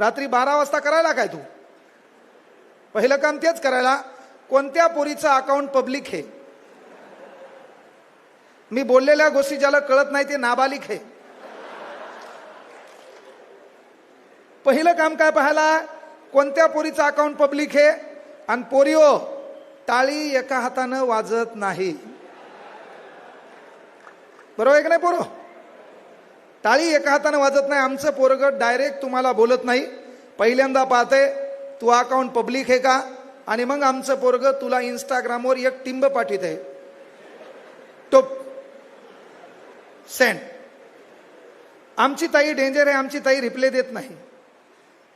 रात्री बारा वाजता करायला काय तू? पहिलं काम तेच करायला कोणत्या पोरीचं अकाउंट पब्लिक आहे मी बोललेल्या गोष्टी ज्याला कळत नाही ते नाबालिक आहे पहिलं काम काय पाहायला? कोणत्या पोरीचं अकाउंट पब्लिक आहे आणि पोरिओ टाळी एका हातानं वाजत नाही. बरोबर आहे का नाही पोरो? टाळी एका हातानं वाजत नाही आमचं पोरग डायरेक्ट तुम्हाला बोलत नाही. पहिल्यांदा पाहते तू अकाउंट पब्लिक आहे का? आणि मग आमचं पोरग तुला इंस्टाग्रामवर एक टिंब पाठीत. आहे टोप. सेंड आमची ताई डेंजर आहे आमची ताई रिप्ले देत नाही.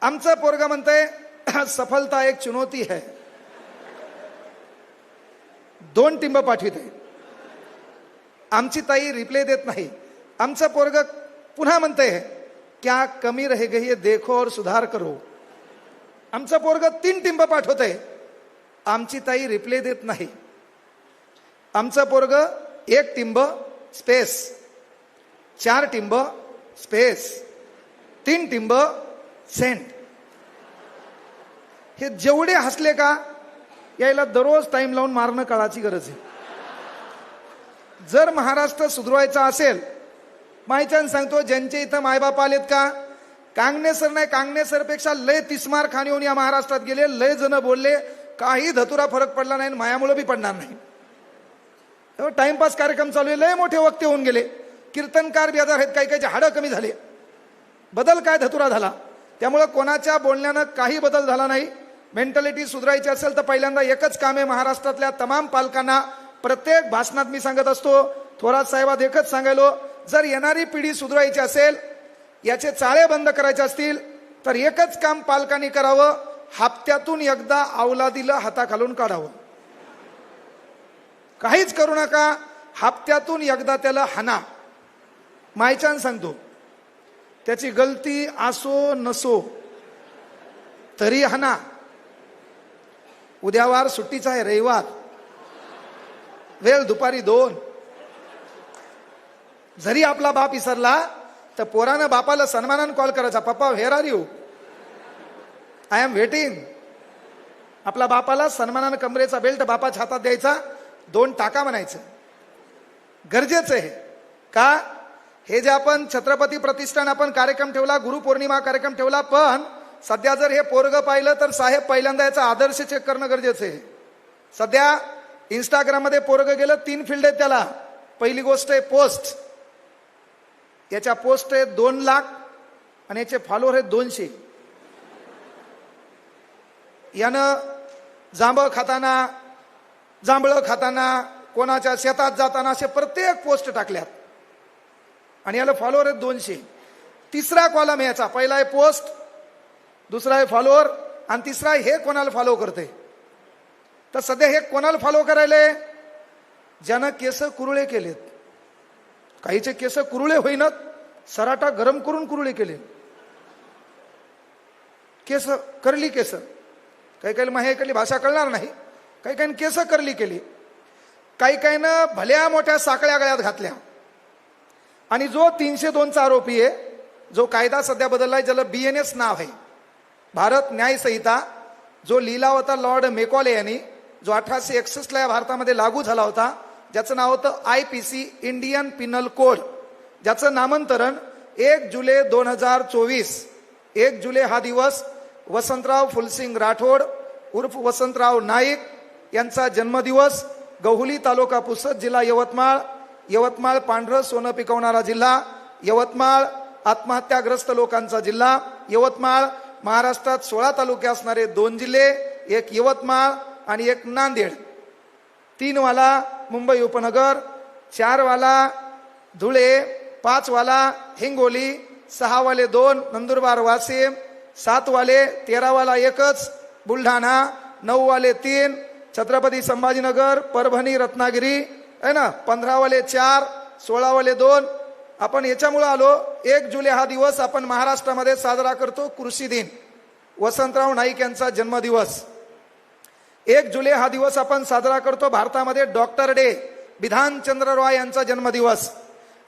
आमचं पोरग म्हणतंय सफलता एक चुनौती है दोन टिंब पाठवित आहे आमची ताई रिप्ले देत नाही. आमचं पोरग पुन्हा म्हणते क्या कमी रह गई है देखो और सुधार करो. आमचा पोरग तीन टिंब पाठवत आहे आमची ताई रिप्ले देत नाही. आमचा पोरग एक टिंब स्पेस. चार टिंब स्पेस. तीन टिंब सेंट. हे जेवढे हसले का यायला दररोज टाईम लावून मारणं काळाची गरज आहे. जर महाराष्ट्र सुधरवायचा असेल माहिती सांगतो ज्यांचे इथं मायबाप आलेत का? कांगणेसर नाही कांगणेसरपेक्षा लय तिस्मार खाणी येऊन या महाराष्ट्रात गेले लय जण बोलले काही धतुरा फरक पडला नाही आणि बी पडणार नाही. टाइमपास कार्यक्रम चालू आहे लय मोठे वक्ते होऊन गेले. कीर्तनकार बेजार आहेत काही काहीचे हाडं कमी झाले. बदल काय धतुरा झाला? त्यामुळं कोणाच्या बोलण्यानं काही बदल झाला नाही. मेंटॅलिटी सुधारायची असेल तर पहिल्यांदा एकच काम आहे महाराष्ट्रातल्या तमाम पालकांना. प्रत्येक भाषणात मी सांगत असतो थोरात साहेबात एकच सांगायलो जर येणारी पिढी सुधारायची असेल याचे चाळे बंद करायचे असतील तर एकच काम पालकांनी करावं हप्त्यातून एकदा अवलादीला हाताखालून काढावं. काहीच करू नका हप्त्यातून एकदा त्याला हाना. मायचान सांगतो त्याची गलती असो नसो तरी हाना. उद्यावार सुट्टीचा आहे रविवार. वेळ दुपारी दोन. जरी आपला बाप विसरला तर पोरानं बापाला सन्मानानं कॉल करायचा पप्पा where are you I am waiting आपला बापाला सन्मानानं कमरेचा बेल्ट बापाच्या हातात द्यायचा दोन टाका म्हणायचं. गरजेचं आहे. का? हे जे आपण छत्रपती प्रतिष्ठान आपण कार्यक्रम ठेवला गुरुपौर्णिमा कार्यक्रम ठेवला पण सध्या जर हे पोरग पाहिलं तर साहेब पहिल्यांदा याचा आदर्श चेक करणं गरजेचं आहे. सध्या इंस्टाग्राममध्ये पोरग गेलं तीन फील्ड आहेत त्याला. पहिली गोष्ट आहे पोस्ट याच्या पोस्ट आहेत दोन लाख आणि याचे फॉलोअर आहेत दोनशे. यानं जांभळ खाताना जांभळं खाताना कोणाच्या शेतात जाताना असे प्रत्येक पोस्ट टाकल्यात. आणि याला फॉलोअर आहेत दोनशे. तिसरा कॉलम याचा. पहिला आहे पोस्ट दुसरा आहे फॉलोअर आणि तिसरा हे कोणाला फॉलो करते तर सध्या हे कोणाला फॉलो करायले ज्यानं केस कुरुळे केलेत. काहीचे केस कुरुळे होईनात सराटा गरम करून कुरुळे केले. केस करली केस. काही काही मग भाषा कळणार नाही. काही काही केस करली केली. काही काहीनं भल्या मोठ्या साकळ्या गळ्यात घातल्या. आणि जो तीनशे दोनचा आरोपी आहे जो कायदा सध्या बदललाय ज्याला बी एन एस नाव आहे. भारत न्याय संहिता जो लिहिला होता लॉर्ड मेकॉले यांनी जो अठराशे एकसष्टला या भारतामध्ये लागू झाला होता ज्याचं नाव होतं I P C Indian penal code ज्याचं नामांतरण एक जुलै दोन हजार चोवीस. एक जुलै हा दिवस वसंतराव फुलसिंग राठोड उर्फ वसंतराव नाईक यांचा जन्मदिवस गहुली तालुका पुसद जिल्हा यवतमाळ यवतमाळ पांढरं सोनं पिकवणारा जिल्हा यवतमाळ आत्महत्याग्रस्त लोकांचा जिल्हा यवतमाळ महाराष्ट्रात सोळा तालुके असणारे दोन जिल्हे एक यवतमाळ आणि एक नांदेड. तीन वाला मुंबई उपनगर चारवाला धुळे पाचवाला हिंगोली सहावाले दोन नंदुरबार वाशिम सातवाले तेरावाला एकच बुलढाणा नऊवाले तीन छत्रपती संभाजीनगर परभणी रत्नागिरी आहे ना? पंधरावाले चार सोळावाले दोन. आपण याच्यामुळं आलो एक जुलै हा दिवस आपण महाराष्ट्रामध्ये साजरा करतो कृषी दिन. वसंतराव नाईक यांचा जन्मदिवस. एक जुलै हा दिवस आपण साजरा करतो भारतामध्ये डॉक्टर डे विधानचंद्र रॉय यांचा जन्मदिवस.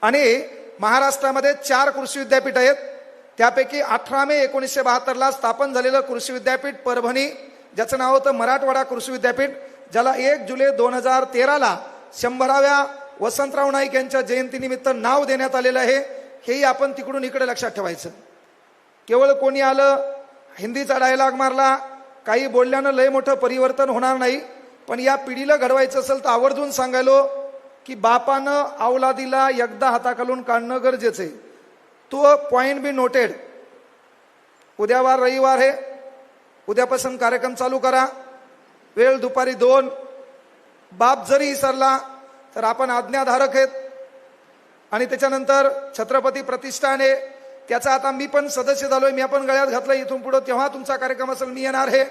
आणि महाराष्ट्रामध्ये चार कृषी विद्यापीठ आहेत. त्यापैकी अठरा मे एकोणीसशे बहात्तरला स्थापन झालेलं कृषी विद्यापीठ परभणी ज्याचं नाव होतं मराठवाडा कृषी विद्यापीठ ज्याला एक जुलै दोन हजार तेराला शंभराव्या वसंतराव नाईक यांच्या जयंतीनिमित्त नाव देण्यात आलेलं आहे. हेही आपण तिकडून इकडे लक्षात ठेवायचं. केवळ कोणी आलं हिंदीचा डायलॉग मारला काही बोलल्यानं लय मोठं परिवर्तन होणार नाही. पण या पिढीला घडवायचं असेल तर आवर्जून सांगायलो की बापानं अवलादीला एकदा हाताखालून काढणं गरजेचं आहे. तो पॉईंट बी नोटेड उद्या वार रविवार हे उद्यापासून कार्यक्रम चालू करा. वेळ दुपारी दोन. बाप जरी विसरला तर आपण आज्ञाधारक आहेत. आणि त्याच्यानंतर छत्रपती प्रतिष्ठान आहे. त्याचा आता मी पण सदस्य झालोय मी आपण गळ्यात घातलं इथून पुढं तेव्हा तुमचा कार्यक्रम असेल मी येणार हे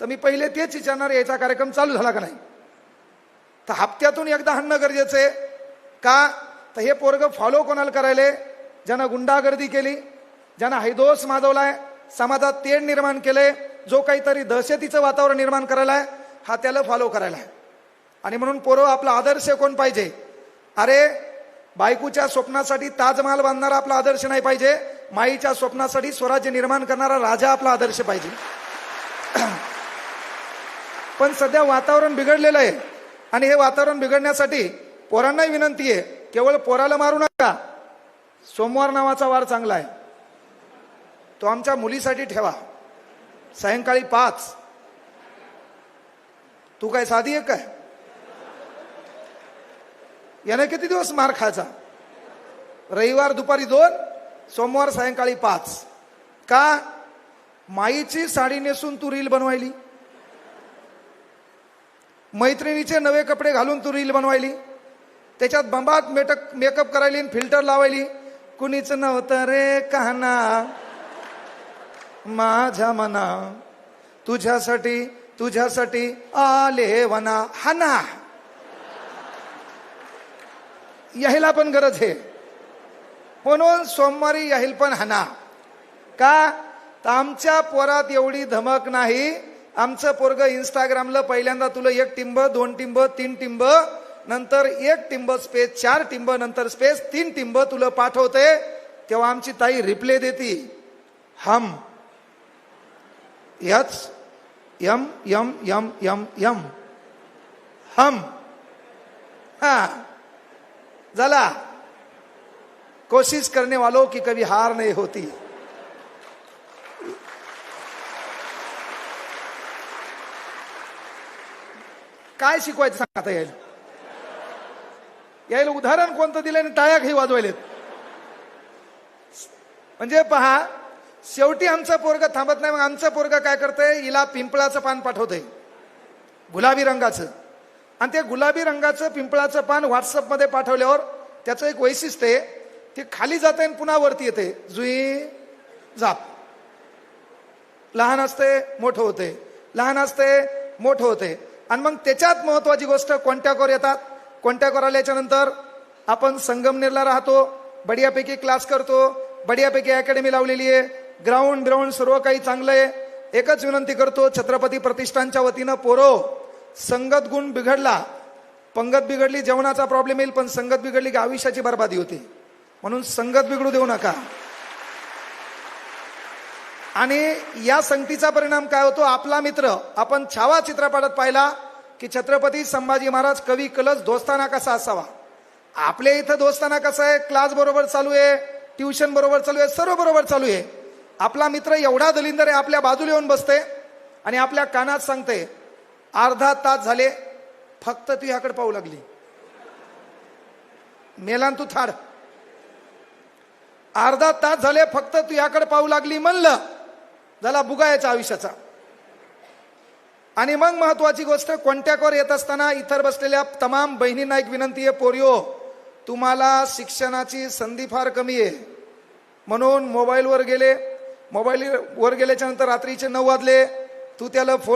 तर मी पहिले तेच विचारणार याचा कार्यक्रम चालू झाला का नाही? तर हप्त्यातून एकदा हाणणं गरजेचं आहे. का? तर हे पोरग फॉलो कोणाला करायले? ज्यानं गुंडागर्दी केली ज्यानं हैदोस माजवलाय समाजात तेढ निर्माण केलंय जो काहीतरी दहशतीचं वातावरण निर्माण करायला आहे हा त्याला फॉलो करायला आहे आणि म्हणून पोरं आपला आदर्श कोण पाहिजे? अरे बायकोच्या स्वप्नासाठी ताजमहाल बांधणारा आपला आदर्श नाही पाहिजे. माईच्या स्वप्नासाठी स्वराज्य निर्माण करणारा राजा आपला आदर्श पाहिजे. पण सध्या वातावरण बिघडलेलं आहे. आणि हे वातावरण बिघडण्यासाठी पोरांनाही विनंती आहे. केवळ पोराला मारू नका. सोमवार नावाचा वार चांगला आहे. तो आमच्या मुलीसाठी ठेवा. सायंकाळी पाच. तू काय साधी आहे? काय याने किती दिवस मार खायचा? रविवार दुपारी दोन सोमवार सायंकाळी पाच. का? माईची साडी नेसून तू रील बनवायली? मैत्रिणीचे नवे कपडे घालून तू रील बनवायली? त्याच्यात बंबात मेटक मेकअप करायली फिल्टर लावायली? कुणीच नव्हतं रे कहाणा माझ्या मना. तुझ्यासाठी तुझ्यासाठी आले वना. हना. याहीला पण गरज आहे. म्हणून सोमवारी याहील पण हाना का? तर आमच्या पोरात एवढी धमक नाही. आमचं पोरग इंस्टाग्रामला पहिल्यांदा तुला एक टिंब दोन टिंब तीन टिंब नंतर एक टिंब स्पेस चार टिंब नंतर स्पेस तीन टिंब तुला पाठवते. तेव्हा आमची ताई रिप्ले देती. हम. यच यम यम यम यम यम. हम. हा. झाला कोशिश करने वालों की कभी हार नहीं होती। काय शिकवायचं सांगता आता यायला? यायला उदाहरण कोणतं दिलं आणि टाळ्या काही वाजवायलेत? म्हणजे पहा शेवटी आमचा पोरग थांबत नाही मग आमचं पोरग काय करतंय? हिला पिंपळाचं पान पाठवतंय. गुलाबी रंगाचं. आणि ते गुलाबी रंगाचं पिंपळाचं पान व्हॉट्सअपमध्ये पाठवल्यावर त्याचं एक वैशिष्ट्य आहे ते खाली जाते आणि पुन्हा वरती येते जुई जाप. लहान असते मोठं होते लहान असते मोठं होते आणि मग त्याच्यात महत्वाची गोष्ट कॉन्टॅक्टवर येतात? कॉन्टॅक्टवर आल्याच्यानंतर आपण संगमनेरला राहतो बढियापैकी क्लास करतो बढियापैकी अकॅडमी लावलेली आहे ग्राउंड ग्राउंड सर्व काही चांगलं आहे. एकच विनंती करतो छत्रपती प्रतिष्ठानच्या वतीनं पोरो संगत गुण बिघडला पंगत बिघडली जेवणाचा प्रॉब्लेम येईल पण संगत बिघडली की आयुष्याची बर्बादी होती. म्हणून संगत बिघडू देऊ नका. आणि या संगतीचा परिणाम काय होतो? आपला मित्र आपण छावा चित्रपटात पाहिला की छत्रपती संभाजी महाराज कवी कलश दोस्ताना कसा असावा? आपल्या इथं दोस्ताना कसं आहे? क्लास बरोबर चालू आहे ट्युशन बरोबर चालू आहे सर्व बरोबर चालू आहे. आपला मित्र एवढा दलिंदर आहे आपल्या बाजूला येऊन बसते आणि आपल्या कानात सांगते अर्धा तास झाले फक्त तू ह्याकडे पाहू लागली. मेलान तू थाड अर्धा तास झाले फक्त तू याकडे पाहू लागली म्हणलं झाला बुगा याच्या आयुष्याचा. आणि मग महत्वाची गोष्ट कॉन्टॅक्टवर येत असताना इतर बसलेल्या तमाम बहिणींना एक विनंती आहे पोरिओ तुम्हाला शिक्षणाची संधी फार कमी आहे. म्हणून मोबाईलवर गेले मोबाईलवर गेल्याच्यानंतर रात्रीचे नऊ वाजले तू त्याला फोन